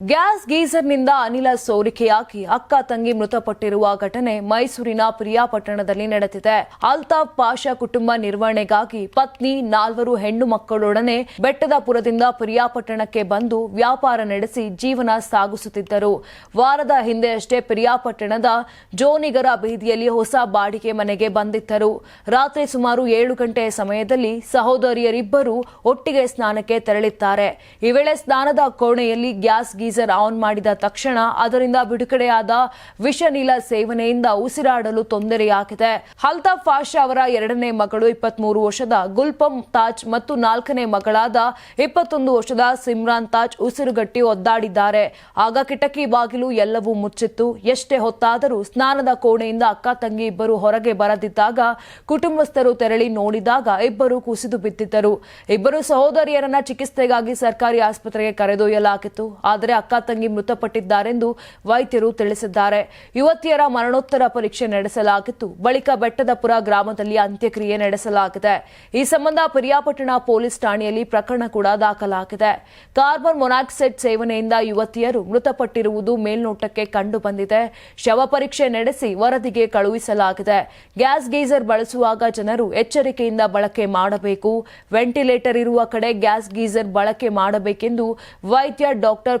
Gas ಗೀಸರ್ನಿಂದ ಅನಿಲ ಸೋರಿಕೆಯಾಗಿ ಅಕ್ಕ ತಂಗಿ ಮೃತಪಟ್ಟಿರುವ ಘಟನೆ ಮೈಸೂರಿನ ಪ್ರಿಯಾಪಟ್ಟಣದಲ್ಲಿ ನಡೆದಿದೆ. ಅಲ್ತಾಫ್ ಪಾಷಾ ಕುಟುಂಬ ನಿರ್ವಹಣೆಗಾಗಿ ಪತ್ನಿ, ನಾಲ್ವರು ಹೆಣ್ಣು ಮಕ್ಕಳೊಡನೆ ಬೆಟ್ಟದಪುರದಿಂದ ಪ್ರಿಯಾಪಟ್ಟಣಕ್ಕೆ ಬಂದು ವ್ಯಾಪಾರ ನಡೆಸಿ ಜೀವನ ಸಾಗಿಸುತ್ತಿದ್ದರು. ವಾರದ ಹಿಂದೆಯಷ್ಟೇ ಪ್ರಿಯಾಪಟ್ಟಣದ ಜೋನಿಗರ ಬೀದಿಯಲ್ಲಿ ಹೊಸ ಬಾಡಿಗೆ ಮನೆಗೆ ಬಂದಿದ್ದರು. ರಾತ್ರಿ ಸುಮಾರು ಏಳು ಗಂಟೆಯ ಸಮಯದಲ್ಲಿ ಸಹೋದರಿಯರಿಬ್ಬರು ಒಟ್ಟಿಗೆ ಸ್ನಾನಕ್ಕೆ ತೆರಳಿದ್ದಾರೆ. ಈ ವೇಳೆ ಸ್ನಾನದ ಕೋಣೆಯಲ್ಲಿ ಗ್ಯಾಸ್ ಗೀಸರ್ ಆನ್ ಮಾಡಿದ ತಕ್ಷಣ ಅದರಿಂದ ಬಿಡುಗಡೆಯಾದ ವಿಷನೀಲ ಸೇವನೆಯಿಂದ ಉಸಿರಾಡಲು ತೊಂದರೆಯಾಗಿದೆ. ಅಲ್ತಾಫ್ ಪಾಷಾ ಅವರ ಎರಡನೇ ಮಗಳು ಇಪ್ಪತ್ಮೂರು ವರ್ಷದ ಗುಲ್ಪಂ ತಾಜ್ ಮತ್ತು ನಾಲ್ಕನೇ ಮಗಳಾದ ಇಪ್ಪತ್ತೊಂದು ವರ್ಷದ ಸಿಮ್ರಾನ್ ತಾಜ್ ಉಸಿರುಗಟ್ಟಿ ಒದ್ದಾಡಿದ್ದಾರೆ. ಆಗ ಕಿಟಕಿ ಬಾಗಿಲು ಎಲ್ಲವೂ ಮುಚ್ಚಿತ್ತು. ಎಷ್ಟೇ ಹೊತ್ತಾದರೂ ಸ್ನಾನದ ಕೋಣೆಯಿಂದ ಅಕ್ಕ ತಂಗಿ ಇಬ್ಬರು ಹೊರಗೆ ಬರದಿದ್ದಾಗ ಕುಟುಂಬಸ್ಥರು ತೆರಳಿ ನೋಡಿದಾಗ ಇಬ್ಬರು ಕುಸಿದು ಬಿದ್ದಿದ್ದರು. ಇಬ್ಬರು ಸಹೋದರಿಯರನ್ನ ಚಿಕಿತ್ಸೆಗಾಗಿ ಸರ್ಕಾರಿ ಆಸ್ಪತ್ರೆಗೆ ಕರೆದೊಯ್ಯಲಾಗಿತ್ತು. ಆದರೆ ಅಕ್ಕ ತಂಗಿ ಮೃತಪಟ್ಟಿದ್ದಾರೆಂದು ವೈದ್ಯರು ತಿಳಿಸಿದ್ದಾರೆ. ಯುವತಿಯರ ಮರಣೋತ್ತರ ಪರೀಕ್ಷೆ ನಡೆಸಲಾಗಿತ್ತು. ಬಳಿಕ ಬೆಟ್ಟದಪುರ ಗ್ರಾಮದಲ್ಲಿ ಅಂತ್ಯಕ್ರಿಯೆ ನಡೆಸಲಾಗಿದೆ. ಈ ಸಂಬಂಧ ಪಿರಿಯಾಪಟ್ಟಣ ಪೊಲೀಸ್ ಠಾಣೆಯಲ್ಲಿ ಪ್ರಕರಣ ಕೂಡ ದಾಖಲಾಗಿದೆ. ಕಾರ್ಬನ್ ಮೊನಾಕ್ಸೈಡ್ ಸೇವನೆಯಿಂದ ಯುವತಿಯರು ಮೃತಪಟ್ಟಿರುವುದು ಮೇಲ್ನೋಟಕ್ಕೆ ಕಂಡು ಬಂದಿದೆ ಶವ ಪರೀಕ್ಷೆ ನಡೆಸಿ ವರದಿಗೆ ಕಳುಹಿಸಲಾಗಿದೆ. ಗ್ಯಾಸ್ ಗೀಸರ್ ಬಳಸುವಾಗ ಜನರು ಎಚ್ಚರಿಕೆಯಿಂದ ಬಳಕೆ ಮಾಡಬೇಕು. ವೆಂಟಿಲೇಟರ್ ಇರುವ ಕಡೆ ಗ್ಯಾಸ್ ಗೀಸರ್ ಬಳಕೆ ಮಾಡಬೇಕೆಂದು ವೈದ್ಯ ಡಾಕ್ಟರ್